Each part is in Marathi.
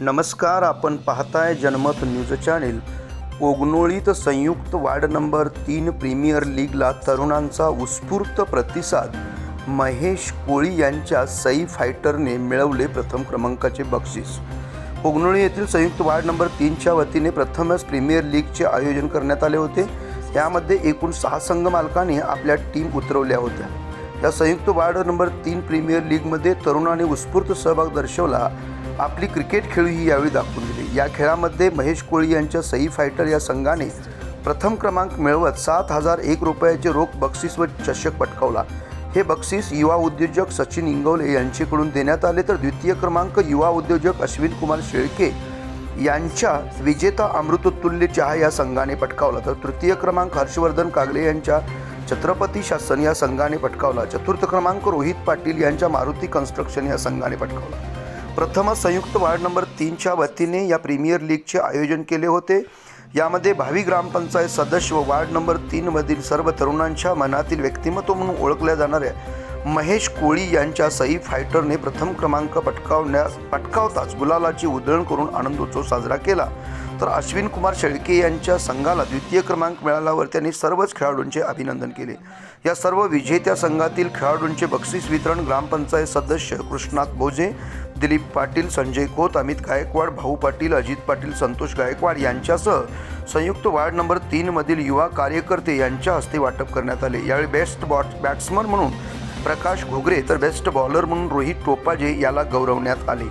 नमस्कार आपण पाहताय जनमत न्यूज चॅनेल. कोगनोळीत संयुक्त वार्ड नंबर तीन प्रीमियर लीगला तरुणांचा उत्स्फूर्त प्रतिसाद. महेश कोळी यांच्या सई फायटरने मिळवले प्रथम क्रमांकाचे बक्षीस. कोगनोळी येथील संयुक्त वार्ड नंबर तीनच्या वतीने प्रथमच प्रीमियर लीगचे आयोजन करण्यात आले होते. यामध्ये एकूण सहा संघ मालकांनी आपल्या टीम उतरवल्या होत्या. या संयुक्त वार्ड नंबर तीन प्रीमियर लीगमध्ये तरुणांनी उत्स्फूर्त सहभाग दर्शवला. आपली क्रिकेट खेळी ही यावेळी दाखवून दिली. या खेळामध्ये महेश कोळी यांच्या सई फायटर या संघाने प्रथम क्रमांक मिळवत सात हजार एक रुपयाचे रोख बक्षीस व चषक पटकावला. हे बक्षीस युवा उद्योजक सचिन इंगवले यांच्याकडून देण्यात आले. तर द्वितीय क्रमांक युवा उद्योजक अश्विन कुमार शेळके यांच्या विजेता अमृततुल्य चहा या संघाने पटकावला. तर तृतीय क्रमांक हर्षवर्धन कागले यांच्या छत्रपती शासन या संघाने पटकावला. चतुर्थ क्रमांक रोहित पाटील यांच्या मारुती कन्स्ट्रक्शन या संघाने पटकावला. प्रथमच संयुक्त वार्ड नंबर तीनच्या वतीने या प्रीमियर लीगचे आयोजन केले होते. यामध्ये भावी ग्रामपंचायत सदस्य व वार्ड नंबर तीनमधील सर्व तरुणांच्या मनातील व्यक्तिमत्व म्हणून ओळखल्या जाणाऱ्या महेश कोळी यांच्या सई फायटरने प्रथम क्रमांक पटकावण्यास पटकावताच गुलालाची उधळण करून आनंदोत्सव साजरा केला. तर अश्विन कुमार शेळके यांच्या संघाला द्वितीय क्रमांक मिळाल्यावर त्यांनी सर्वच खेळाडूंचे अभिनंदन केले. या सर्व विजेत्या संघातील खेळाडूंचे बक्षीस वितरण ग्रामपंचायत सदस्य कृष्णात भोजे दिलीप पाटील संजय खोत अमित गायकवाड भाऊ पाटील अजित पाटील संतोष गायकवाड यांच्यासह संयुक्त वार्ड नंबर तीनमधील युवा कार्यकर्ते यांच्या हस्ते वाटप करण्यात आले. यावेळी बेस्ट बॉट बॅट्समन म्हणून प्रकाश घुगरे तर बेस्ट बॉलर म्हणून रोहित टोपाजे याला गौरवण्यात आले.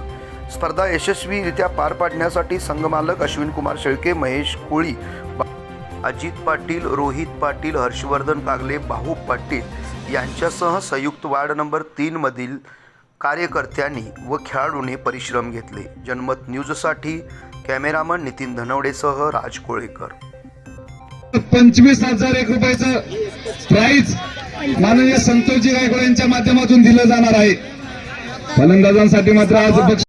स्पर्धा यशस्वीरित्या पार पाडण्यासाठी संघमालक अश्विन कुमार शेळके महेश कोळी अजित पाटील रोहित पाटील हर्षवर्धन कागले भाऊ पाटील यांच्यासह संयुक्त वार्ड नंबर तीनमधील कार्यकर्त्यांनी व खेळाडूने परिश्रम घेतले. जनमत न्यूजसाठी कॅमेरामन नितीन धनवडेसह राज कोळेकर. पंचवीस हजार एक रुपयाचं प्राईज माननीय संतोषजी गायकवाड यांच्या माध्यमातून दिलं जाणार आहे. फलंदाजांसाठी मात्र आज पक्ष